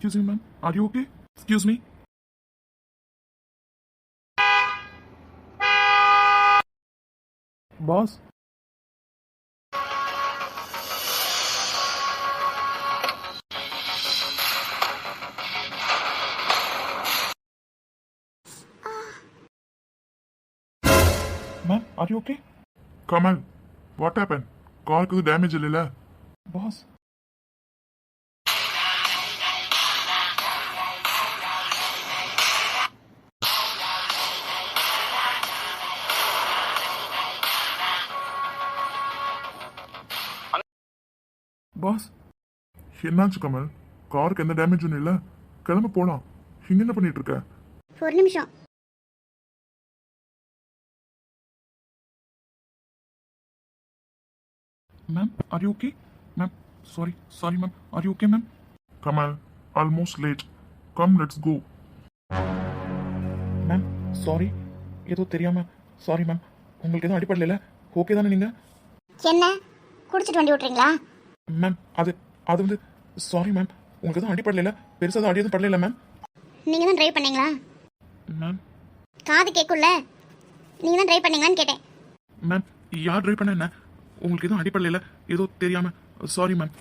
Excuse me, ma'am. Are you okay? Excuse me. Boss. Ma'am, are you okay? Kamal, what happened? Car damage, Lila. Boss, boss என்னாச்சு கமல் காருக்கு எந்த டேமேஜும் இல்லை. கிளம்ப போலாம். இங்க என்ன பண்ணிட்டு இருக்க? ஒரு நிமிஷம். Ma'am are you okay ma'am sorry sorry ma'am are you okay ma'am Kamal almost late come let's go ma'am sorry ஏதோ தெரியாம சாரி மேம் உங்களுக்கு எதுவும் அடிப்படல ஓகே தானே நீங்க? என்ன? குடிச்சிட்டு வண்டி விட்றீங்களா மேம் அது அது வந்து சாரி மேம் உங்களுக்கு எதுவும் அடிப்படல பெருசாக எதுவும் அடி எதுவும் படல மேம் நீங்கள் தான் ட்ரைவ் பண்ணீங்களா? மேம் காது கேட்கும்ல நீங்கள் தான் ட்ரைவ் பண்ணீங்களான்னு கேட்டேன். மேம் யார் ட்ரைவ் பண்ண என்ன? உங்களுக்கு எதுவும் அடிப்படல ஏதோ தெரியாம சாரி மேம்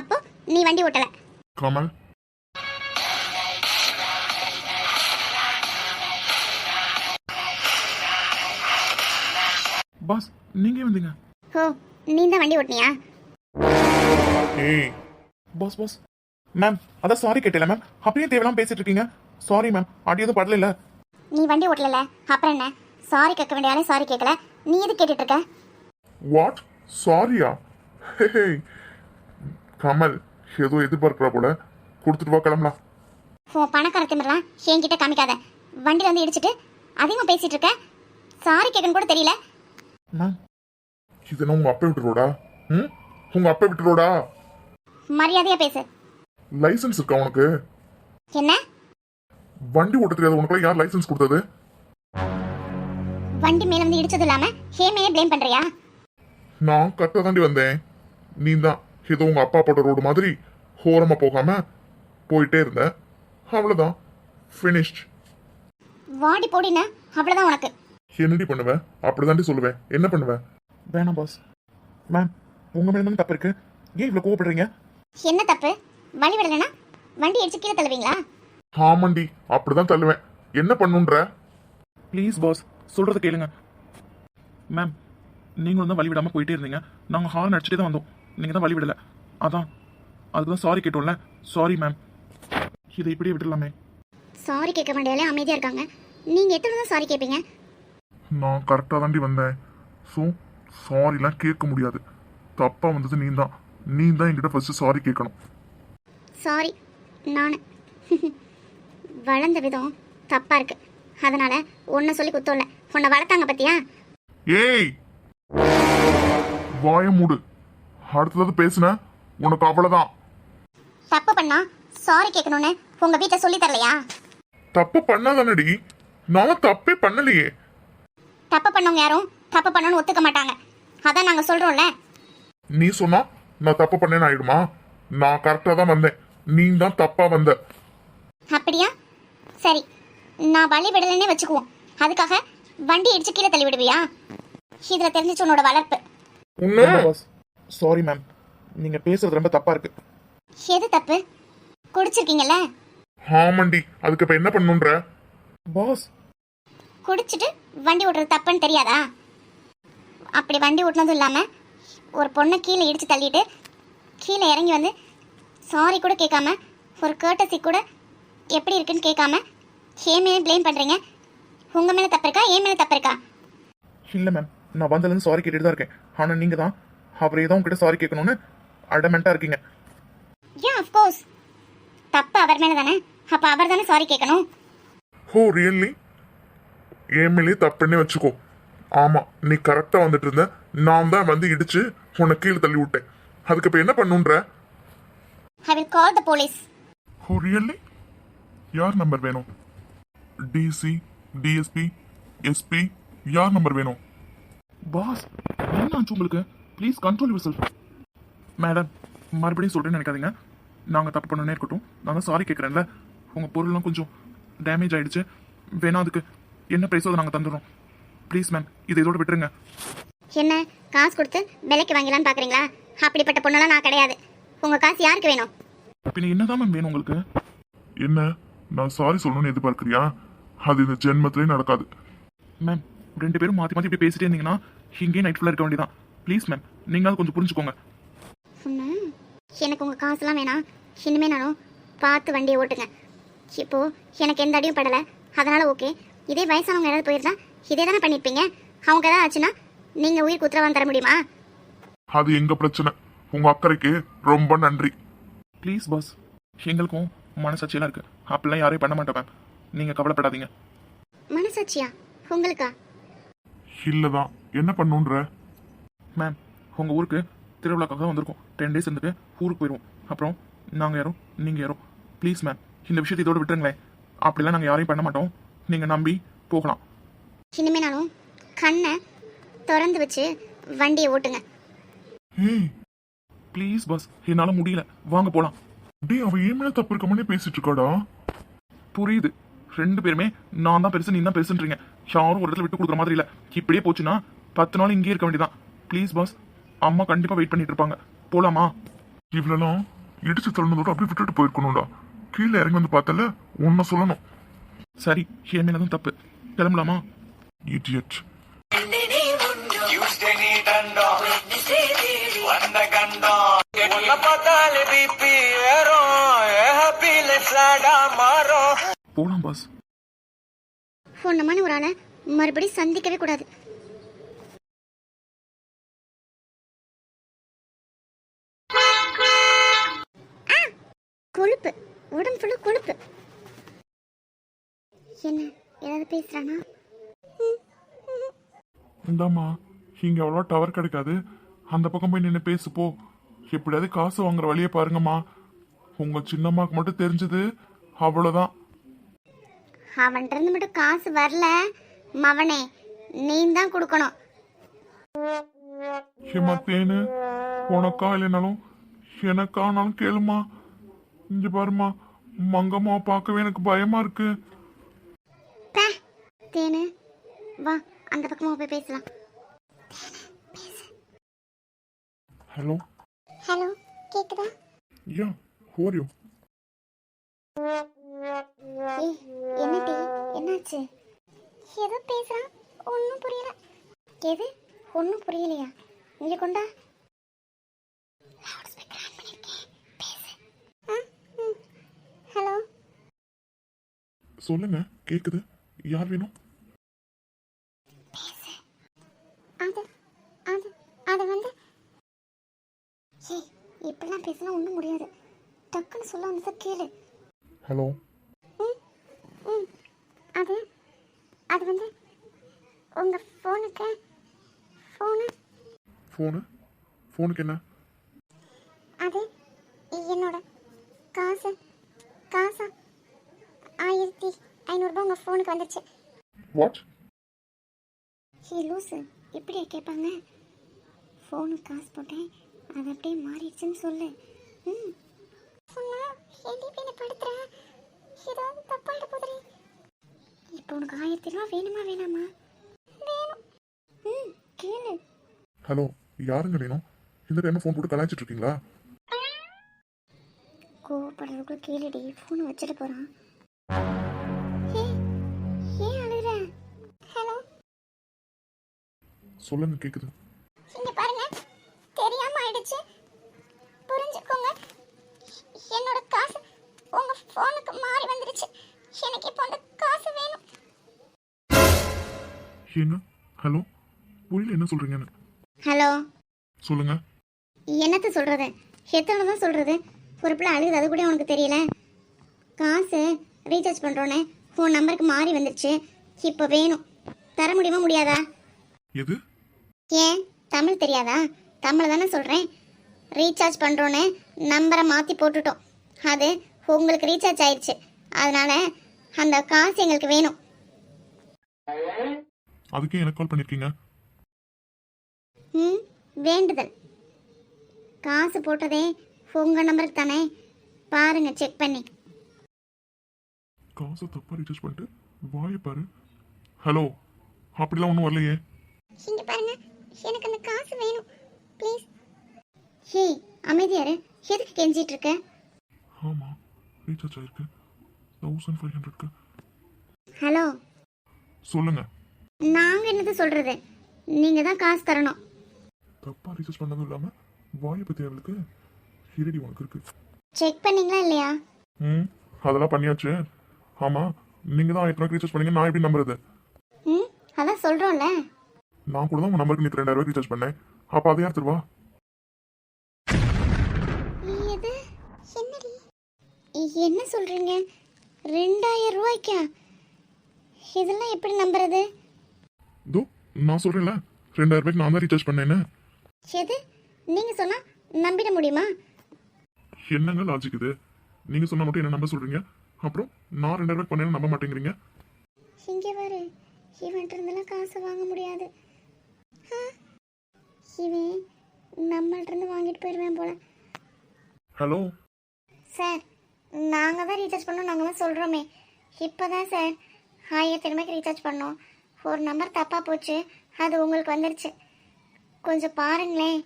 அப்போ நீ வண்டி ஓட்டலை. கமல் பாஸ் நீங்க வந்தீங்க? ஓ நீ தான் வண்டி ஓட்டினியா? ஏய் பாஸ் பாஸ் மேம் அதான் சாரி கேட்டல மேம் அப்படியே தேவையில்லாம பேசிட்டு இருக்கீங்க. சாரி மேம் அடி எதுவும் படல நீ வண்டி ஓட்டல அப்புறம் என்ன? சாரி கேட்க வேண்டிய ஆளே சாரி கேட்கல. நீ எது கேட்டுட்டு இருக்க? வாட் சாரியா கமல் ஏதோ எதிர்பார்க்கிறா போல. கொடுத்துட்டு வா கிளம்பலாம். உன் பணக்கார திமிரலாம் என்கிட்ட காமிக்காத. வண்டியில் வந்து இடிச்சிட்டு அதிகமாக பேசிட்டு இருக்க. சாரி கேட்கணும் கூட தெரியல. மேம் இதெல்லாம் உங்க அப்பா விட்டுருவோடா ம்? உங்க அப்பா விட்டுருவோடா. மரியாதையாக பேசு. லைசென்ஸ் இருக்கா உனக்கு? என்ன? வண்டி ஓட்ட தெரியாது உனக்குலாம் யார் லைசென்ஸ் கொடுத்தது? வண்டி மேல வந்து இடிச்சது இல்லாம ஹேமையே ப்ளேம் பண்றியா? நான் கரெக்டாக தாண்டி வந்தேன். நீ தான் ஏதோ உங்க அப்பா போட்ட ரோடு மாதிரி ஹோரமா போகாம போயிட்டே இருந்த அவ்வளவுதான். ஃபினிஷ்ட் வாடி போடின அவ்வளவுதான் உனக்கு. என்னடி பண்ணுவேன் அப்படிதாண்டி சொல்லுவேன் என்ன பண்ணுவேன் வேணாம் பாஸ் மேம் உங்க மேல தானே தப்பு இருக்கு? ஏன் இவ்வளவு கோவப்படுறீங்க? என்ன தப்பு? வழி விடலைன்னா? வண்டி இடிச்சு கீழே தள்ளுவீங்களா? ஆமாண்டி அப்படிதான் தள்ளுவேன். என்ன பண்ணுன்ற? ப்ளீஸ் பாஸ் சொல்றத கேளுங்க. மேம் நீங்களும் தான் வழி விடாம போயிட்டே இருந்தீங்க. நாங்கள் ஹார்ன் அடிச்சுட்டே தான் வந்தோம். நீங்க தான் வழி விடல. அதான். அதுக்கு தான் சாரி கேட்டோம்ல. சாரி மேம் இதை இப்படியே விட்டுடலாமே. சாரி கேட்க வேண்டியாலே அமைதியா இருக்காங்க. நீங்க எத்தனை தான் சாரி கேட்பீங்க நான் கரெக்டாக தாண்டி வந்தேன். ஸோ சாரிலாம் கேட்க முடியாது. தப்பா வந்தது நீ தான் நீ தான் என்கிட்ட ஃபர்ஸ்ட் சாரி கேட்கணும் சாரி நான். வளர்ந்த விதம் தப்பா இருக்கு. அதனால உன்னை சொல்லி குத்தம் இல்லை. உன்னை வளர்த்தாங்க பத்தியா? ஏய்! வாய மூடு. அடுத்தது பேசுன. உனக்கு அவ்வளவுதான். தப்பு பண்ணா சாரி கேட்கணும்னு உங்க வீட்டை சொல்லி தரலையா? தப்பு பண்ணாதானடி. நான் தப்பே பண்ணலையே. தப்பு பண்ணவங்க யாரும் தப்பு பண்ணணும்னு ஒத்துக்க மாட்டாங்க. அதான் நாங்க சொல்றோம்ல. நீ சொன்னா நான் தப்பு பண்ணேன்னு ஆயிடுமா? நான் கரெக்டா தான் வந்தேன். நீ தான் தப்பா வந்த. அப்படியா? சரி நான் வழி விடலைன்னே வச்சுக்குவோம். அதுக்காக வண்டி இடிச்சு கீழே தள்ளி விடுவியா இதுல தெரிஞ்சிச்சு உன்னோட வளர்ப்பு. சாரி மேம் நீங்க பேசுறது ரொம்ப தப்பா இருக்கு. எது தப்பு? குடிச்சிருக்கீங்கல்ல? ஆமாண்டி அதுக்கு இப்ப என்ன பண்ணுன்ற பாஸ் குடிச்சிட்டு வண்டி ஓட்டுறது தப்புன்னு தெரியாதா? அப்படி வண்டி ஓட்டுனதும் இல்லாம ஒரு பொண்ணை கீழே இடிச்சு தள்ளிட்டு கீழே இறங்கி வந்து சாரி கூட கேட்காம ஒரு கேட்டசி கூட எப்படி இருக்குன்னு கேட்காம ஏன் மேலே ப்ளேம் பண்றீங்க? உங்க மேல தப்பு இருக்கா? ஏன் மேல தப்பு இருக்கா? இல்ல மேம் நான் வந்ததுலேருந்து சாரி கேட்டுட்டு தான் இருக்கேன். ஆனா நீங்க தான். அவரே தான் உங்ககிட்ட சாரி கேட்கணும்னு அடமெண்டா இருக்கீங்க. யா அஃப்கோர்ஸ் தப்பு அவர் மேல தானே. அப்ப அவர் தானே சாரி கேட்கணும்? ஓ ரியல்லி என் மேலே தப்புன்னே வச்சுக்கோ. ஆமா நீ கரெக்டா வந்துட்டு இருந்த. நான் தான் வந்து இடிச்சு உன்னை கீழே தள்ளி விட்டேன். அதுக்கு இப்ப என்ன பண்ணுன்ற? I will call the police oh really யார் நம்பர் வேணும்? டிசி டிஎஸ்பி எஸ்பி யார் நம்பர் வேணும்? பாஸ் என்ன ஆச்சு உங்களுக்கு? Please control yourself madam மறுபடியும் சொல்றேன்னு நினைக்காதீங்க. நாங்கள் தப்பு பண்ணனே இருக்கட்டும். நாங்கள் சாரி கேட்குறேன்ல உங்கள் பொருள்லாம் கொஞ்சம் டேமேஜ் ஆயிடுச்சு. வேணா அதுக்கு என்ன ப்ரைஸோ அதை நாங்கள் தந்துடுறோம். ப்ளீஸ் மேம் இதை இதோட விட்டுருங்க. என்ன? காசு கொடுத்து விலைக்கு வாங்கலான்னு பார்க்குறீங்களா அப்படிப்பட்ட பொண்ணெல்லாம் நான் கிடையாது. உங்கள் காசு யாருக்கு வேணும்? பின்ன என்னதான் மேம் வேணும் உங்களுக்கு? என்ன? நான் சாரி சொல்லணும்னு எதிர்பார்க்கறியா? அது இந்த ஜென்மத்திலே நடக்காது. மேம் ரெண்டு பேரும் மாற்றி மாற்றி இப்படி பேசிட்டே இருந்தீங்கன்னா இங்கேயே நைட் ஃபுல்லாக இருக்க வேண்டியதான் ப்ளீஸ் மேம் நீங்களாவது கொஞ்சம் புரிஞ்சுக்கோங்க. எனக்கு உங்கள் காசுலாம் வேணாம். இனிமே நானும் பார்த்து வண்டியை ஓட்டுங்க. இப்போ எனக்கு எந்த அடியும் படலை. அதனால் ஓகே இதே வயசானவங்க யாராவது போயிருந்தா இதே தானே பண்ணியிருப்பீங்க? அவங்க ஏதாவது ஆச்சுன்னா நீங்கள் உயிர் உத்தரவாதம் தர முடியுமா? அது எங்க பிரச்சனை? உங்க அக்கறைக்கு ரொம்ப நன்றி. ப்ளீஸ் பாஸ் எங்களுக்கும் மனசாட்சியெல்லாம் இருக்கு. அப்படிலாம் யாரையும் பண்ண மாட்டோம் மேம் நீங்கள் கவலைப்படாதீங்க. மனசாட்சியா? உங்களுக்கா? இல்லதான் என்ன பண்ணுன்ற? மேம் உங்கள் ஊருக்கு திருவிழாக்காக தான் வந்திருக்கோம். டென் டேஸ் இருந்துட்டு ஊருக்கு போயிடுவோம் அப்புறம் நாங்கள் யாரும் நீங்கள் யாரும் ப்ளீஸ் மேம் இந்த விஷயத்தை இதோட விட்டுருங்களேன். அப்படிலாம் நாங்கள் யாரையும் பண்ண மாட்டோம். நீங்கள் நம்பி போகலாம். இனிமே நானும் கண்ணை திறந்து வச்சு வண்டியை ஓட்டுங்க. ப்ளீஸ் பாஸ் என்னால் முடியல. வாங்க போகலாம் டேய் அவ ஏன் மேல தப்பு இருக்க பேசிட்டு இருக்காடா. புரியுது. ரெண்டு பேருமே நான் தான் பெருசு நீ தான் பெருசுன்றீங்க. யாரும் ஒரு இடத்துல விட்டு கொடுக்குற மாதிரி இல்லை. இப்படியே போச்சுன்னா பத்து நாள் இங்கேயே இருக்க வேண்டியதான் ப்ளீஸ் பாஸ் அம்மா கண்டிப்பாக வெயிட் பண்ணிட்டு இருப்பாங்க. போலாமா? இவ்வளோலாம் இடிச்சு தள்ளனதோட அப்படியே விட்டுட்டு போயிருக்கணும்டா. கீழே இறங்கி வந்து பார்த்தல உன்னை சொல்லணும். சரி என் தான் தப்பு. கிளம்பலாமா? இடியட் தண்டம் வந்த கண்டம் உன்னை பார்த்தாலே பிபி ஏறும் ஹாப்பினஸ் ஆடா மாறும் போலாம் பாஸ் மாதிரி ஒரு ஆளை மறுபடியும் சந்திக்கவே கூடாது! கொழுப்பு. உடம்பு ஃபுல்லா கொழுப்பு. என்ன ஏதாவது பேசுறானா? இந்தாம்மா. இங்க அவ்வளோ டவர் கிடைக்காது. அந்த பக்கம் போய் நின்று பேசு போ. எப்படியாவது காசு வாங்குற வழியை பாருங்கம்மா. உங்க சின்னம்மாக்கு மட்டும் தெரிஞ்சது. அவ்வளோதான் அவன்கிட்ட இருந்து மட்டும் காசு வரல. மவனே நீ தான் கொடுக்கணும். ஏமா தேனு? உனக்கா இல்லைனாலும் எனக்கானாலும் கேளுமா இங்க பாருமா மங்கம்மா பார்க்கவே எனக்கு பயமா இருக்கு. தேனு வா அந்த பக்கமா போய் பேசலாம். ஹலோ? ஹலோ கேக்குதா? யா ஹோர் யூ ஏய் என்னடி என்னாச்சு? ஏதோ பேசுறான் ஒன்றும் புரியல. எது? ஒன்றும் புரியலையா? இங்க கொண்டா. ஹலோ? சொல்லுங்க கேக்குது. யார் வேணும் அது அது அது வந்து ஏய் இப்படிலாம் பேசினா ஒன்றும் முடியாது. டக்குன்னு சொல்ல வந்ததை கேளு. ஹலோ ம் அது அது வந்து உங்கள் ஃபோனுக்கு ஃபோனு ஃபோனு ஃபோனுக்கு என்ன? அது என்னோட காசு காசா? ஆயிரத்தி ஐநூறுரூபா உங்கள் ஃபோனுக்கு வந்துச்சு. வாட் ஹே லூசு இப்படியா கேட்பாங்க ஃபோனுக்கு காசு போட்டேன் அது அப்படியே மாறிடுச்சுன்னு சொல்லு. சொன்னா படுத்துறேன் ஏதாவது தப்பாயிட போதுறே இப்போ உனக்கு ஆயிரத்தி ரூபா வேணுமா வேணாமா? வேணும். ம் கேளு. ஹலோ யாருங்க வேணும் இந்த டைம்ல ஃபோன் போட்டு கலாய்ச்சிட்டு இருக்கீங்களா? கோவப்படுறதுக்குள்ள கேளுடி ஃபோனை வச்சுட்டு போகிறான் ஹே ஏன் அழுகுற? ஹலோ? சொல்லுங்க கேக்குது இங்க பாருங்க தெரியாம ஆயிடுச்சு புரிஞ்சுக்கோங்க என்னோட காசு உங்க போனுக்கு மாறி வந்துருச்சு எனக்கு இப்போ அந்த காசு வேணும் ஏங்க ஹலோ புரியல என்ன சொல்றீங்கன்னு. ஹலோ சொல்லுங்க. என்னத்த சொல்றது? எத்தனை தான் சொல்றது? ஒரு பிள்ளை அழுகுது அது கூட உனக்கு தெரியல. காசு ரீசார்ஜ் பண்றோன்னே உன் நம்பருக்கு மாறி வந்துருச்சு. இப்போ வேணும். தர முடியுமா முடியாதா? எது? ஏன்? தமிழ் தெரியாதா? தமிழ் தானே சொல்கிறேன் ரீசார்ஜ் பண்ணுறோன்னு நம்பரை மாற்றி போட்டுட்டோம். அது உங்களுக்கு ரீசார்ஜ் ஆயிடுச்சு அதனால அந்த காசு எங்களுக்கு வேணும். அதுக்கே எனக்கு கால் பண்ணிருக்கீங்க. ம் வேண்டுதல். காசு போட்டதே உங்கள் நம்பருக்கு தானே. பாருங்க செக் பண்ணி. காசை தப்பா ரீசார்ஜ் பண்ணிட்டு வாயை பாரு. ஹலோ அப்படிலாம் ஒன்றும் வரலையே. இங்க பாருங்க எனக்கு அந்த காசு வேணும். ப்ளீஸ் ஹே அமைதியாரு. எதுக்கு கெஞ்சிட்டு இருக்க? ஆமாம் ரீசார்ஜ் ஆயிருக்கு. தௌசண்ட் ஃபைவ் ஹண்ட்ரட்க்கு ஹலோ சொல்லுங்க. நாங்க என்னது சொல்றது? நீங்க தான் காசு தரணும். தப்பா ரீசார்ஜ் பண்ணதும் இல்லாமல் வாயை பற்றி அவளுக்கு ஹிரடி உனக்கு இருக்கு. செக் பண்ணீங்களா இல்லையா? ம் அதெல்லாம் பண்ணியாச்சு. ஆமாம் நீங்கள் தான் ஆயிரத்தி ரீசார்ஜ் பண்ணீங்க நான் எப்படி நம்புறது? ம் அதான் சொல்றோம்ல. நான் கூட தான் உங்கள் நம்பருக்கு நேற்று ரெண்டாயிரம் ரீசார்ஜ் பண்ணேன். அப்போ அதை யார் தருவா? என்ன சொல்றீங்க? ரெண்டாயிரம் ரூபாய்க்கா? இதெல்லாம் எப்படி நம்புறது? இதோ நான் சொல்கிறேன்ல ரெண்டாயிரம் ரூபாய்க்கு நான் தான் ரீசார்ஜ் பண்ணேன்னு. எது? நீங்க சொன்னா நம்பிட முடியுமா? என்னங்க லாஜிக் இது? நீங்கள் சொன்னால் மட்டும் என்ன நம்ப சொல்கிறீங்க அப்புறம் நான் ரெண்டாயிரம் ரூபாய்க்கு பண்ணேன்னு நம்ப மாட்டேங்கிறீங்க? இங்கே பாரு இவன்ட்டு இருந்தெல்லாம் காசு வாங்க முடியாது. ஆ, இவன் நம்மள்ட்ட இருந்து வாங்கிட்டு போயிடுவேன் போல. ஹலோ சார் நாங்கள் தான் ரீசார்ஜ் பண்ணோம் நாங்கள் தான் சொல்கிறோமே இப்போ தான் சார் ஆயிரத்தி ரூபாய்க்கு ரீசார்ஜ் பண்ணோம். ஒரு நம்பர் தப்பாக போச்சு. அது உங்களுக்கு வந்துருச்சு. கொஞ்சம் பாருங்களேன்.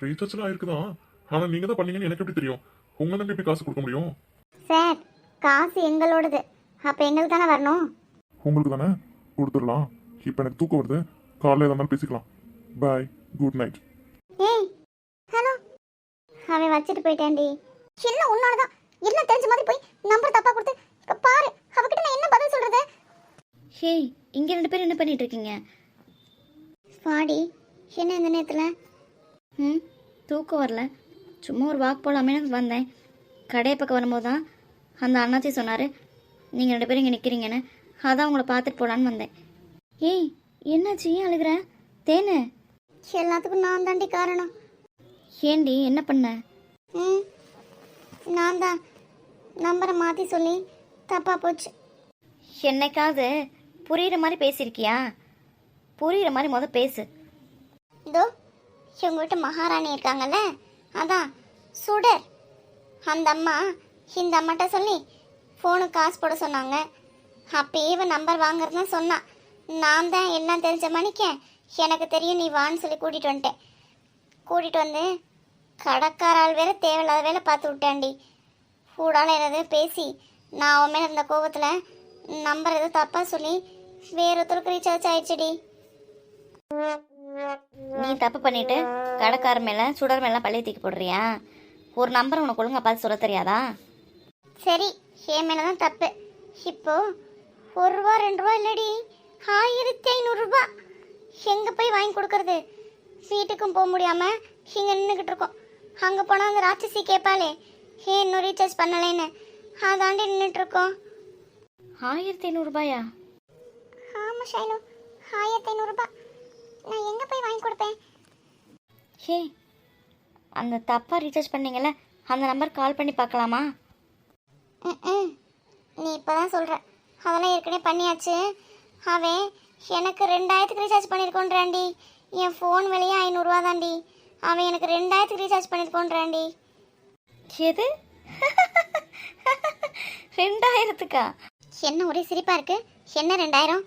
ரீசார்ஜ்லாம் ஆயிருக்குதான் ஆனால் நீங்கள் தான் பண்ணீங்கன்னு எனக்கு எப்படி தெரியும்? உங்க நம்பி எப்படி காசு கொடுக்க முடியும்? சார் காசு எங்களோடது. அப்போ எங்களுக்கு தானே வரணும்? உங்களுக்கு தானே? கொடுத்துடலாம். இப்போ எனக்கு தூக்கம் வருது. காலையில் எதா இருந்தாலும் பேசிக்கலாம். பாய் குட் நைட் ஏய் ஹலோ. அவன் வச்சுட்டு போயிட்டான்டி. என்ன உன்னோட தான் என்ன தெரிஞ்ச மாதிரி போய் நம்பர் தப்பா கொடுத்து இப்ப பாரு அவகிட்ட நான் என்ன பதில் சொல்றது? ஹே இங்கே ரெண்டு பேரும் என்ன பண்ணிட்டு இருக்கீங்க பாடி என்ன இந்த நேரத்துல? ம் தூக்கம் வரல. சும்மா ஒரு வாக் போகலாமேனு வந்தேன். கடை பக்கம் வரும்போது தான் அந்த அண்ணாச்சி சொன்னார் நீங்கள் ரெண்டு பேரும் இங்கே நிற்கிறீங்கன்னு அதான் உங்களை பார்த்துட்டு போகலான்னு வந்தேன். ஏய் என்னாச்சு? ஏன் அழுகுற? தேனு? எல்லாத்துக்கும் நான் தாண்டி காரணம். ஏண்டி என்ன பண்ண? ம் நான் தான் நம்பரை மாத்தி சொல்லி தப்பா போச்சு. என்னைக்காவது புரியுற மாதிரி பேசியிருக்கியா? புரியுற மாதிரி முத பேசு. இதோ இவங்க வீட்டு மகாராணி இருக்காங்கல்ல? அதான் சுடர். அந்த அம்மா இந்த அம்மாட்ட சொல்லி ஃபோனுக்கு காசு போட சொன்னாங்க. அப்பயே இவன் நம்பர் வாங்குறதுன்னு சொன்னான் நான் தான் எல்லாம் தெரிஞ்ச மணிக்க எனக்கு தெரியும் நீ வான்னு சொல்லி கூட்டிகிட்டு வந்துட்டேன். கூட்டிகிட்டு வந்து கடைக்காரால் வேற தேவையில்லாத வேலை பார்த்து விட்டாண்டி கூடால ஏதாவது பேசி நான் அவன் மேலே இருந்த கோபத்தில் நம்பர் எதுவும் தப்பாக சொல்லி வேற ஒருத்தருக்கு ரீசார்ஜ் ஆயிடுச்சுடி. நீ தப்பு பண்ணிட்டு கடைக்கார மேலே சுடர் மேலே பள்ளியை தூக்கி போடுறியா? ஒரு நம்பர் உனக்கு ஒழுங்கா பார்த்து சொல்ல தெரியாதா? சரி என் மேல தான் தப்பு. இப்போ ஒரு ரூபா ரெண்டு ரூபா இல்லடி. ஆயிரத்தி ஐநூறுரூபா எங்கே போய் வாங்கி கொடுக்கறது? வீட்டுக்கும் போக முடியாம இங்கே நின்றுக்கிட்டு இருக்கோம். அங்கே போனால் அந்த ராட்சசி கேட்பாளே ஏன் இன்னும் ரீசார்ஜ் பண்ணலைன்னு? அதாண்டி நின்றுட்டு இருக்கோம். ஆயிரத்தி ஐநூறுபாயா ஆமாம் ஷைலு. ஆயிரத்தி ஐநூறுரூபா நான் எங்கே போய் வாங்கி கொடுப்பேன்? ஹே அந்த தப்பாக ரீசார்ஜ் பண்ணீங்கல்ல அந்த நம்பர் கால் பண்ணி பார்க்கலாமா? ம் நீ இப்போ தான் சொல்கிற அதெல்லாம் ஏற்கனவே பண்ணியாச்சு. அவன் எனக்கு ரெண்டாயிரத்துக்கு ரீசார்ஜ் பண்ணியிருக்கோன்றாண்டி என் ஃபோன் விலையே ஐநூறுரூவா தாண்டி. அவன் எனக்கு ரெண்டாயிரத்துக்கு ரீசார்ஜ் பண்ணியிருக்கோன்றாண்டி எது? ரெண்டாயிரத்துக்கா? என்ன ஒரே சிரிப்பாக இருக்கு? என்ன ரெண்டாயிரம்?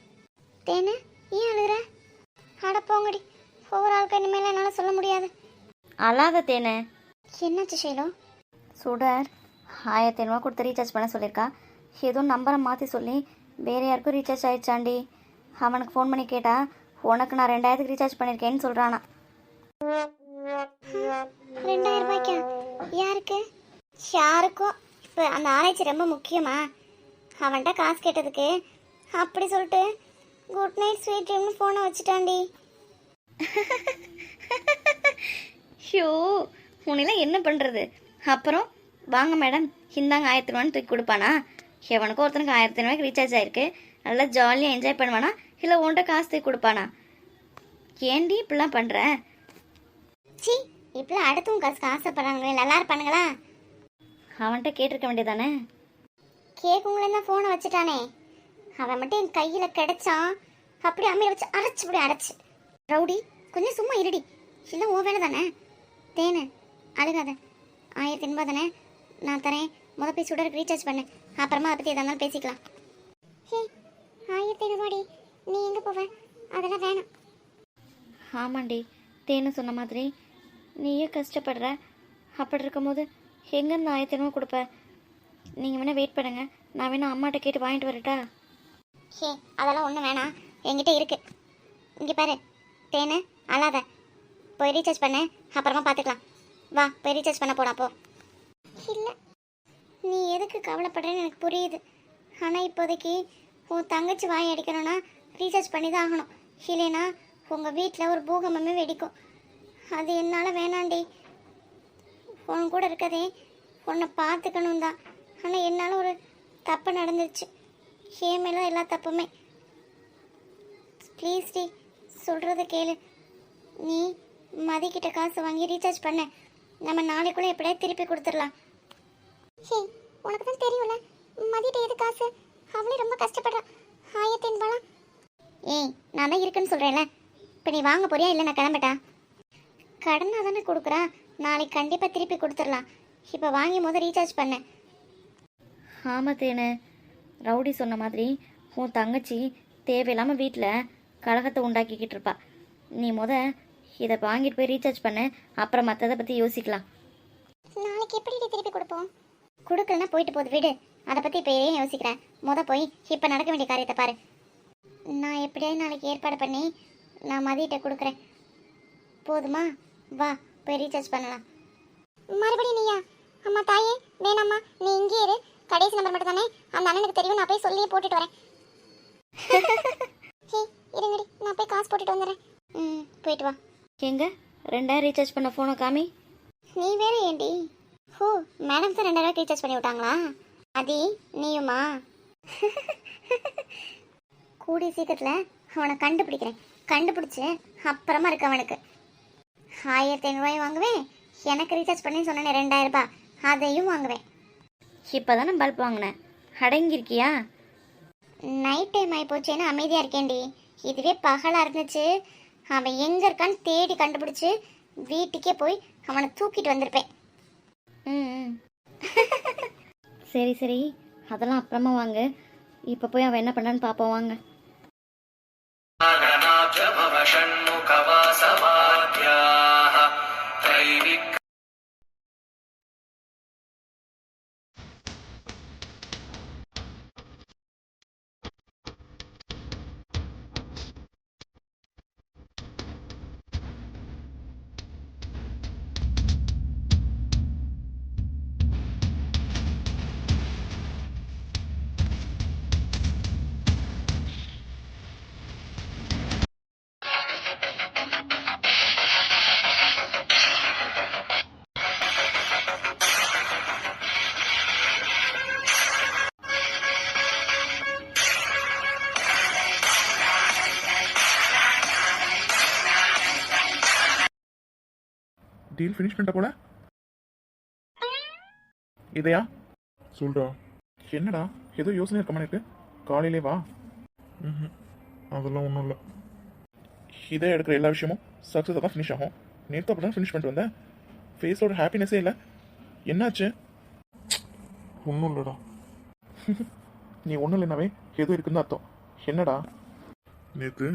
தேனு ஏன் அழுகுற? அட போங்கடி. ஒவ்வொரு ஆளுக்கு இனிமேல் என்னால் சொல்ல முடியாது. அழாத தேனு. என்னாச்சு ஷைலோ? சுடர். ஆயிரத்தி ஐநூறுவா கொடுத்து ரீசார்ஜ் பண்ண சொல்லியிருக்கா. ஏதோ நம்பரை மாற்றி சொல்லி வேறு யாருக்கும் ரீசார்ஜ் ஆயிடுச்சாண்டி. அவனுக்கு ஃபோன் பண்ணி கேட்டா உனக்கு நான் ரெண்டாயிரத்துக்கு ரீசார்ஜ் பண்ணியிருக்கேன்னு சொல்கிறானா ரெண்டாயிரம் ரூபாய்க்கா? யாருக்கு? யாருக்கும்? இப்போ அந்த ஆராய்ச்சி ரொம்ப முக்கியமா? அவன்கிட்ட காசு கேட்டதுக்கு? அப்படி சொல்லிட்டு குட் நைட் ஸ்வீட் ட்ரீம்னு ஃபோனை வச்சுட்டான்டி. ஷோ உன்னெல்லாம் என்ன பண்ணுறது அப்புறம் வாங்க மேடம் இந்தாங்க ஆயிரத்தி ரூபான்னு தூக்கி கொடுப்பானா? எவனுக்கும் ஒருத்தனுக்கு ஆயிரத்தி ரூபாய்க்கு ரீசார்ஜ் ஆயிருக்கு. நல்லா ஜாலியாக என்ஜாய் பண்ணுவானா? இல்லை உன்கிட்ட காசு தூக்கி கொடுப்பானா? ஏன்டி இப்படிலாம் பண்ணுற சி இப்பெல்லாம் அடுத்தவங்க காசுக்கு ஆசைப்படுறாங்களே நல்லா இருப்பானுங்களா? அவன்கிட்ட கேட்டிருக்க வேண்டியதானே கேக்குங்களே தான் ஃபோனை வச்சுட்டானே. அவன் மட்டும் என் கையில் கிடைச்சான். அப்படி அம்மையை வச்சு அரைச்சு இப்படி அரைச்சு. ரவுடி கொஞ்சம் சும்மா இருடி. இல்லை ஓ வேலை தானே? தேனு அழுகாத. ஆயிரத்தி எண்பது தானே? நான் தரேன். முத போய் சுடருக்கு ரீசார்ஜ் பண்ணு. அப்புறமா அதை பற்றி எதா இருந்தாலும் பேசிக்கலாம். ஹே ஆயிரத்தி ஐநூறுவாடி. நீ எங்கே போவ? அதெல்லாம் வேணாம். ஆமாண்டி தேனு சொன்ன மாதிரி நீயே கஷ்டப்படுற. அப்படி இருக்கும்போது எங்கேருந்து ஆயிரத்தி ஐநூறு கொடுப்ப? நீங்கள் வேணால் வெயிட் பண்ணுங்க. நான் வேணால் அம்மாட்ட கேட்டு வாங்கிட்டு வரட்டா? ஹே அதெல்லாம் ஒன்றும் வேணாம். என்கிட்ட இருக்கு. இங்கே பாரு தேனு அழாத. போய் ரீசார்ஜ் பண்ணு அப்புறமா பார்த்துக்கலாம் வா போய் ரீசார்ஜ் பண்ண போடா போ. இல்லை நீ எதுக்கு கவலைப்படுறேன்னு எனக்கு புரியுது. ஆனால் இப்போதைக்கு உன் தங்கச்சி வாய் அடிக்கணும்னா ரீசார்ஜ் பண்ணி தான் ஆகணும். இல்லைனா உங்கள் வீட்டில் ஒரு பூகம்பமே வெடிக்கும். அது என்னால் வேணாண்டி. உன் கூட இருக்கதே உன்னை பார்த்துக்கணும் தான் ஆனால் என்னால் ஒரு தப்பு நடந்துருச்சு. என் மேலே எல்லா தப்புமே. ப்ளீஸ் டி சொல்கிறத கேளு. நீ மதிக்கிட்ட காசு வாங்கி ரீசார்ஜ் பண்ண. நம்ம நாளைக்குள்ளே எப்படியா திருப்பி கொடுத்துடலாம். ஹே உனக்கு தான் தெரியும்ல? மதிட்ட எது காசு? அவளே ரொம்ப கஷ்டப்படுறா. ஆயிரத்தி ஐநூறுபாலாம் ஏய் நான் தான் இருக்குன்னு சொல்கிறேன்ல இப்போ நீ வாங்க போறியா? இல்லை நான் கிளம்பட்டா? கடனாக தானே கொடுக்குறா. நாளைக்கு கண்டிப்பாக திருப்பி கொடுத்துடலாம். இப்போ வாங்கி முத ரீசார்ஜ் பண்ணேன் ஆமாம் தேனு. ரவுடி சொன்ன மாதிரி உன் தங்கச்சி தேவையில்லாமல் வீட்டில் கலகத்தை உண்டாக்கிக்கிட்டு இருப்பா. நீ முத இதை வாங்கிட்டு போய் ரீசார்ஜ் பண்ணு. அப்புறம் மற்றதை பற்றி யோசிக்கலாம். நாளைக்கு எப்படி திருப்பி கொடுப்போம்? கொடுக்கலன்னா போயிட்டு போகுது. விடு. அதை பற்றி இப்போ ஏன் யோசிக்கிறேன் முத போய் இப்போ நடக்க வேண்டிய காரியத்தை பாரு. நான் எப்படியாவது நாளைக்கு ஏற்பாடு பண்ணி நான் மதியிட்ட கொடுக்குறேன். போதுமா? வா போய் ரீசார்ஜ் பண்ணலாம். மறுபடியும் நீயா? அம்மா தாயே வேணாம்மா. நீ இங்கே இரு. கடைசி நம்பர் மட்டும் தானே? அந்த அண்ணனுக்கு தெரியும் நான் போய் சொல்லியே போட்டுட்டு வரேன். ஹே இருங்கடி நான் போய் காசு போட்டுட்டு வந்துடுறேன். ம் போயிட்டு வா. எங்க? ரெண்டாயிரம் ரீசார்ஜ் பண்ண ஃபோனை காமி? நீ வேற ஏண்டி? ஓ மேடம் சார் ரெண்டாயிரம் ரீசார்ஜ் பண்ணி விட்டாங்களா? அதி நீயுமா? கூடிய சீக்கிரத்தில் அவனை கண்டுபிடிக்கிறேன். கண்டுபிடிச்சு அப்புறமா இருக்கு அவனுக்கு. ஆயிரத்தி ஐநூறுவாயும் வாங்குவேன். எனக்கு ரீசார்ஜ் பண்ணி சொன்னேன் ரெண்டாயிரம் ரூபாய். அதையும் வாங்குவேன். இப்போ தானே பல்ப் வாங்கினேன். அடங்கியிருக்கியா? நைட் டைம் ஆகி போச்சேன்னு அமைதியாக இருக்கேன்டி. இதுவே பகலாக இருந்துச்சு. அவன் எங்கே இருக்கான்னு தேடி கண்டுபிடிச்சு வீட்டுக்கே போய் அவனை தூக்கிட்டு வந்திருப்பேன். ம் ம். சரி சரி. அதெல்லாம் அப்புறமா வாங்க. இப்போ போய் அவன் என்ன பண்ணான்னு பார்ப்போம் வாங்க. டீல் ஃபினிஷ் பண்ணிட்ட போல? இதையா? சொல்டா என்னடா? ஏதோ யோசனை இருக்க மாதிரி இருக்கு காலையிலே வா. அதெல்லாம் ஒன்றும் இல்லை. இதே எடுக்கிற எல்லா விஷயமும் சக்ஸஸாக தான் ஃபினிஷ் ஆகும். நேற்று அப்படி தான் ஃபினிஷ் பண்ணிட்டு வந்தேன். ஃபேஸோட ஹாப்பினஸே இல்லை. என்னாச்சு? ஒன்றும் இல்லைடா. நீ ஒன்றும் இல்லைனாவே ஏதோ இருக்குன்னு அர்த்தம். என்னடா? நேற்று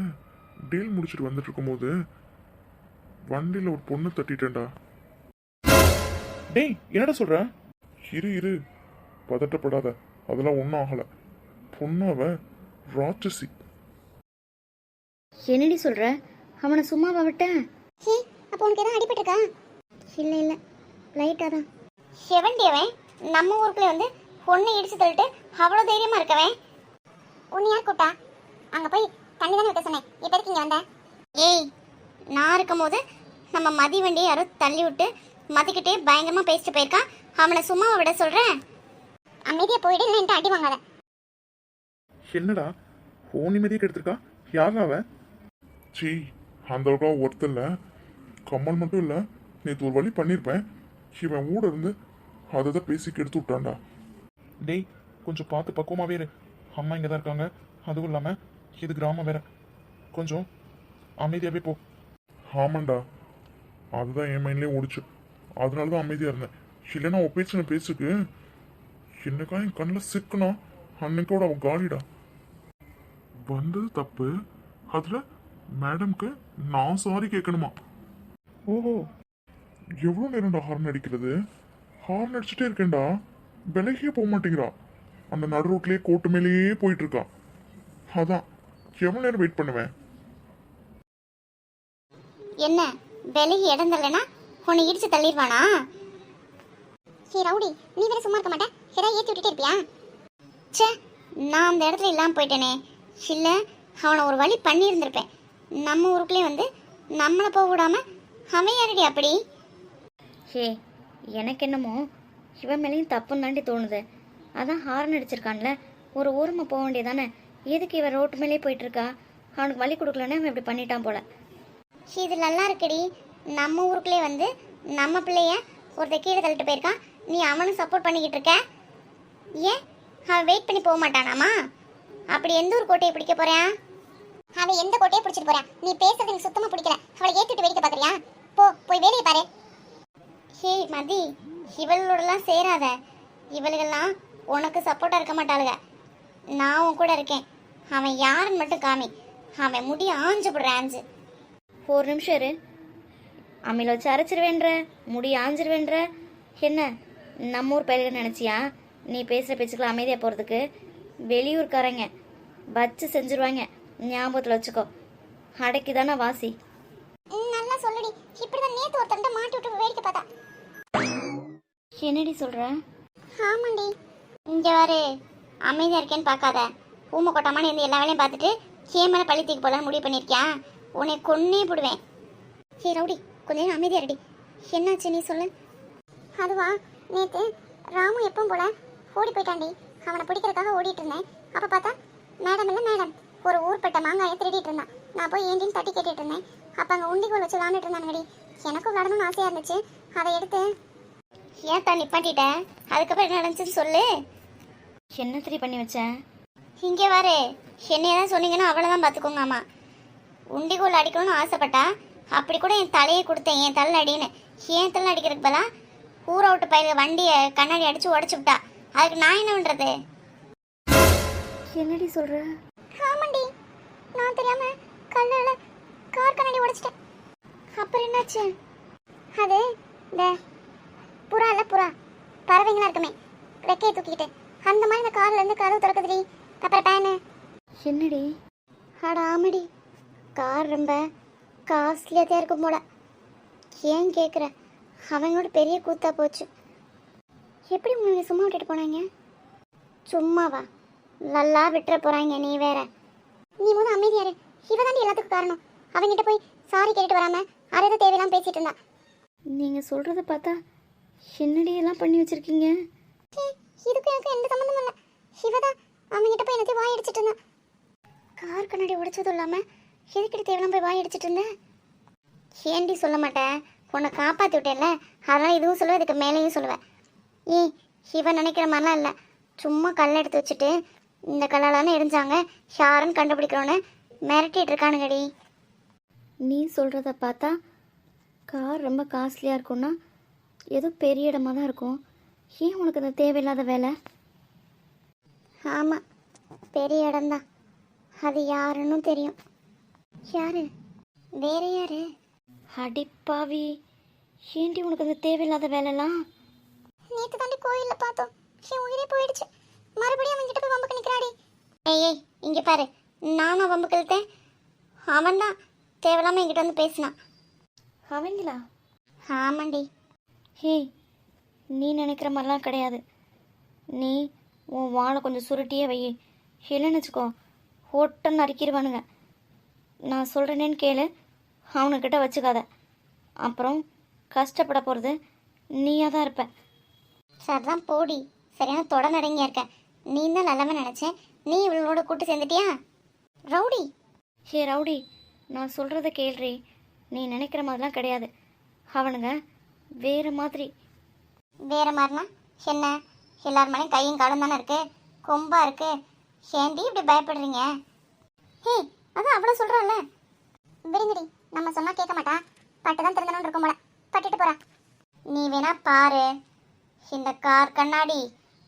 டீல் முடிச்சுட்டு வந்துட்டு இருக்கும்போது வண்டியில் ஒரு பொண்ணு தட்டிட்டேன்டா. டேய் என்னடா சொல்ற? இரு இரு. பதட்டப்படாத. அதெல்லாம் ஒன்றும் ஆகலை. பொண்ணு அவ ராட்சசி. என்னடி சொல்கிற அவனை சும்மாவா விட்டேன் ஹே அப்போ உனக்கு எதாவது அடிபட்டிருக்கா? இல்லை இல்லை. லைட்டாக தான். செவன்டி அவன்? நம்ம ஊருக்குள்ள வந்து பொண்ணு இடிச்சு தள்ளிட்டு அவ்வளோ தைரியமா இருக்கவன்? உன்னை யார் கூட்டா அங்கே போய் தண்ணி தானே வைக்க சொன்னேன். இப்போ இங்கே வந்த? ஏய் நான் இருக்கும்போது நம்ம மதி வண்டியை யாரோ தள்ளி விட்டு மதிக்கிட்டே பயங்கரமாக பேசிட்டு போயிருக்கான் அவனை சும்மாவை விட சொல்கிறேன் அமைதியாக போயிடு இல்லை அடி வாங்காத. என்னடா? ஓ நிம்மதியை கெடுத்திருக்கா? யாரா அவ சீ அந்த அளவுக்கு ஒருத்தர் இல்லை. கம்மல் மட்டும் இல்லை நேற்று ஒரு வழி பண்ணியிருப்பேன் இவன் ஊட இருந்து அதை தான் பேசி கெடுத்து விட்டான்டா. டேய் கொஞ்சம் பார்த்து பக்குவமாகவே இரு. அம்மா இங்கே தான் இருக்காங்க. அதுவும் இல்லாமல் இது கிராமம் வேற. கொஞ்சம் அமைதியாகவே போ. ஆமாண்டா. அதுதான் என் மைண்ட்லேயே ஓடிச்சு. அதனால தான் அமைதியாக இருந்தேன். இல்லைன்னா அவன் பேச்சு நான் பேசுக்கு. என்னக்கா என் கண்ணில் சிக்கணும் அன்னைக்கோட அவன் காலிடா. வந்தது தப்பு. அதில் மேடம்க்கு நான் சாரி கேட்கணுமா ஓஹோ. எவ்வளோ நேரம்டா ஹார்ன் அடிக்கிறது? ஹார்ன் அடிச்சுட்டே இருக்கேன்டா. விலகியே போக மாட்டேங்கிறா. அந்த நடு ரோட்லேயே கோட்டு மேலேயே போயிட்டுருக்கா. அதான். எவ்வளோ நேரம் வெயிட் பண்ணுவேன்? என்ன? விலகி இடம் தரலனா உன்னை இடிச்சு தள்ளிடுவானா? ஹே ரவுடி நீ வேற சும்மா இருக்க மாட்டேன் ஏதாவது ஏற்றி விட்டுட்டே இருப்பியா? ச்சே நான் அந்த இடத்துல இல்லாமல் போயிட்டேனே. இல்லை அவனை ஒரு வழி பண்ணியிருந்திருப்பேன். நம்ம ஊருக்குள்ளே வந்து நம்மளை போக விடாம அவன் யாரடி அப்படி? ஹே எனக்கு என்னமோ இவன் மேலேயும் தப்புன்னு தாண்டி தோணுது. அதான் ஹார்ன் அடிச்சிருக்கான்ல. ஒரு ஓரமாக போக வேண்டியதானே? எதுக்கு இவன் ரோட்டு மேலேயே போயிட்டு இருக்கா? அவனுக்கு வழி கொடுக்கலன்னு அவன் இப்படி பண்ணிட்டான் போல. இது நல்லா இருக்குடி. நம்ம ஊருக்குள்ளே வந்து நம்ம பிள்ளைய ஒருத்தர் கீழே தள்ளிட்டு போயிருக்கான். நீ அவனும் சப்போர்ட் பண்ணிக்கிட்டு இருக்க. ஏன்? அவன் வெயிட் பண்ணி போக மாட்டானாமா? அப்படி எந்த ஒரு கோட்டையை பிடிக்க போறான் அவன் எந்த கோட்டையை பிடிச்சிட்டு போறான் நீ பேசுறது எனக்கு சுத்தமா பிடிக்கல. அவளை ஏத்திட்டு வேடிக்கை பாக்குறியா போ போய் வேலையை பாரு. ஹே மதி இவளோடலாம் சேராத. இவளுகள்லாம் உனக்கு சப்போர்ட்டாக இருக்க மாட்டாளுக. நான் உன் கூட இருக்கேன். அவன் யாருன்னு மட்டும் காமி. அவன் முடி ஆஞ்சு போடுற ஆஞ்சு. ஒரு நிமிஷம் இரு. அம்மியில் வச்சு அரைச்சிருவேன்ற முடி ஆஞ்சிருவேன்ற. என்ன நம்ம ஊர் பயிர்கள் நினச்சியா? நீ பேசுகிற பேச்சுக்கெல்லாம் அமைதியாக போகிறதுக்கு வெளியூர்காரங்க வச்சு செஞ்சுருவாங்க. ஞாபகத்தில் வச்சுக்கோ. அடைக்கு தானே வாசி நல்லா சொல்லுடி. இப்படிதான் நேத்து ஒருத்தன்ட்ட மாட்டி விட்டு வேடிக்கை பார்த்தா. என்னடி சொல்கிற ஆமாண்டி. இங்க வாரு அமைதியா இருக்கேன்னு பார்க்காத. ஊமை கொட்டாமனு இருந்து எல்லா வேலையும் பார்த்துட்டு மேல பழி தூக்கி போலான்னு முடிவு பண்ணிருக்கியா உன்னை கொன்னே போடுவேன். ஹே ரவுடி கொஞ்ச நேரம் அமைதியா இருடி. என்னாச்சு நீ சொல்லு. அதுவா நேத்து ராமு எப்பவும் போல ஓடி போயிட்டான்டி. அவனை பிடிக்கிறதுக்காக ஓடிட்டு இருந்தேன். அப்ப பார்த்தா மேடம் இல்ல மேடம். ஒரு ஊர்பட்ட மாங்காயை திருடிட்டு இருந்தான். நான் போய் ஏண்டின்னு தட்டி கேட்டுட்டு இருந்தேன். அப்ப அங்க உண்டிகோல் வச்சு விளாண்டுட்டு இருந்தானுங்கடி. எனக்கும் விளாடணும்னு ஆசையா இருந்துச்சு. அதை எடுத்து ஏன் தான் நிப்பாட்டிட்ட? அதுக்கப்புறம் என்ன நடந்துச்சுன்னு சொல்லு. என்ன திரி பண்ணி வச்சேன் இங்கே வாரு. என்னைய தான் சொன்னீங்கன்னா அவ்வளோதான் பார்த்துக்கோங்க ஆமா உண்டிகோல் அடிக்கணும்னு ஆசைப்பட்டா அப்படி கூட என் தலையை கொடுத்தேன் என் தலை அடின்னு. என் தலை அடிக்கிறதுக்கு பதிலா ஊரை விட்டு பயிர வண்டியை கண்ணாடி அடிச்சு உடச்சு விட்டா. அதுக்கு நான் என்ன பண்றது? என்னடி சொல்கிற ஆமாண்டி. நான் தெரியாம கல்லால கார் கண்ணாடி உடைச்சிட்டேன். அப்புறம் என்னாச்சு? அது இந்த புறா இல்ல புறா. பறவைங்களா இருக்குமே. ரெக்கையை தூக்கிக்கிட்டு. அந்த மாதிரி இந்த கார்ல இருந்து கதவு திறக்குதுடி. அப்புறம் பேனு. என்னடி? அட ஆமாடி கார் ரொம்ப காஸ்ட்லியாக தான் இருக்கும் போல. ஏன் கேட்குற அவங்களோட பெரிய கூத்தா போச்சு. எப்படி உங்களை சும்மா விட்டுட்டு போனாங்க? சும்மாவா? நல்லா விட்டுற போறாங்க நீ வேற. நீ முதல்ல அமைதியாரு இவ தாண்டி எல்லாத்துக்கும் காரணம். அவங்கிட்ட போய் சாரி கேட்டுட்டு வராம அரை தேவையெல்லாம் பேசிட்டு இருந்தா. நீங்கள் சொல்கிறத பார்த்தா என்னடி எல்லாம் பண்ணி வச்சுருக்கீங்க? இதுக்கும் எனக்கு எந்த சம்மந்தமும் இல்லை. சிவதா அவன்கிட்ட போய் எனக்கு வாய் அடிச்சிட்டு இருந்தான் கார் கண்ணாடி உடைச்சதும் இல்லாம எதுக்கிட்ட தேவலாம் போய் வாய் அடிச்சிட்டு இருந்தேன் ஏண்டி சொல்ல மாட்டேன் உன்னை காப்பாற்றி விட்டேன்ல. அதனால இதுவும் சொல்லுவேன் இதுக்கு மேலேயும் சொல்லுவேன் ஏய் இவன் நினைக்கிற மாதிரிலாம் இல்லை. சும்மா கல் எடுத்து வச்சுட்டு இந்த கல்லால் தானே எரிஞ்சாங்க. யாருன்னு கண்டுபிடிக்கிறோன்னு மிரட்டிட்டு இருக்கானுங்கடி. நீ சொல்கிறத பார்த்தா கார் ரொம்ப காஸ்ட்லியாக இருக்கும்னா ஏதோ பெரிய இடமா தான் இருக்கும். ஏன் உனக்கு அந்த தேவையில்லாத வேலை? ஆமாம் பெரிய இடம்தான். அது யாருன்னு தெரியும். யாரு? வேற யாரு? அடிப்பாவி ஏண்டி உனக்கு அந்த தேவையில்லாத வேலைலாம்? நேத்து தாண்டி கோயில்ல பார்த்தோம். என் உயிரே போயிடுச்சு. மறுபடியும் அவன் கிட்ட போய் வம்புக்கு நிக்கிறாடி. ஏய் ஏய் இங்க பாரு. நானும் வம்புக்கு இழுத்தேன் அவன் தான் தேவையில்லாம என்கிட்ட வந்து பேசினான். அவங்களா? ஆமாண்டி. ஹே நீ நினைக்கிற மாதிரிலாம் கிடையாது. நீ உன் வாழை கொஞ்சம் சுருட்டியே வை. இல்லைன்னு வச்சுக்கோ ஒட்டம் நறுக்கிடுவானுங்க நான் சொல்கிறேனேன்னு கேளு. அவனுக்கிட்ட வச்சுக்காத. அப்புறம் கஷ்டப்பட போகிறது நீயாக தான் இருப்ப. சரிதான் போடி. சரியான தொடநடங்கியா இருக்க. நீ தான் நல்லவன் நினைச்சேன். நீ இவளோட கூட்டு சேர்ந்துட்டியா? ரவுடி. ஹே ரவுடி. நான் சொல்கிறத கேள்றி. நீ நினைக்கிற மாதிரிலாம் கிடையாது. அவனுங்க வேறு மாதிரி. வேற மாதிரினா? என்ன? எல்லார் மேலேயும் கையும் காலும் தானே இருக்கு? கொம்பா இருக்கு. ஏண்டி இப்படி பயப்படுறீங்க? ஹே அதான் அவ்வளோ சொல்கிறான்ல விடுங்கடி நம்ம சொன்னா கேட்க மாட்டா. பட்டு தான் திருந்தணும் இருக்கும் போல. பட்டுட்டு போறா. நீ வேணா பாரு. இந்த கார் கண்ணாடி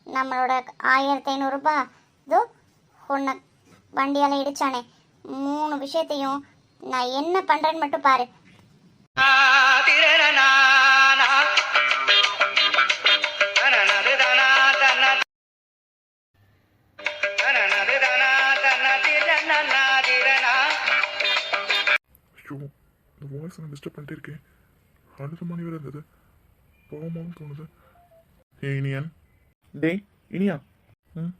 நம்மளோட ஆயிரத்தி ஐநூறுரூபா இதோ உன்னை வண்டியால் இடிச்சானே. மூணு விஷயத்தையும் நான் என்ன பண்ணுறேன்னு மட்டும் பாரு. இந்த வாய்ஸ் நான் டிஸ்டர்ப் பண்ணிட்டே இருக்கேன் அழுத மணி வேறு இருந்தது. போகமான்னு தோணுது. ஏய் இனியன் டேய் இனியா? ம்?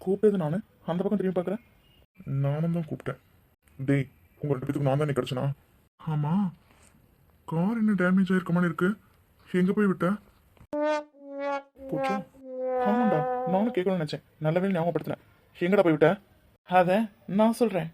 கூப்பிட்டது நான்? அந்த பக்கம் திரும்பி பார்க்குறேன் நானும் தான் கூப்பிட்டேன். டேய் உங்க ரெண்டு பேத்துக்கு நான் தானே கிடச்சனா? ஆமாம் கார் என்ன டேமேஜ் ஆயிருக்க மாதிரி இருக்கு. எங்கே போய் விட்ட? போச்சா? ஆமாண்டா நானும் கேட்கணும்னு நினச்சேன். நல்லவே ஞாபகப்படுத்தினேன் எங்கடா போய் விட்ட? அதை நான் சொல்கிறேன்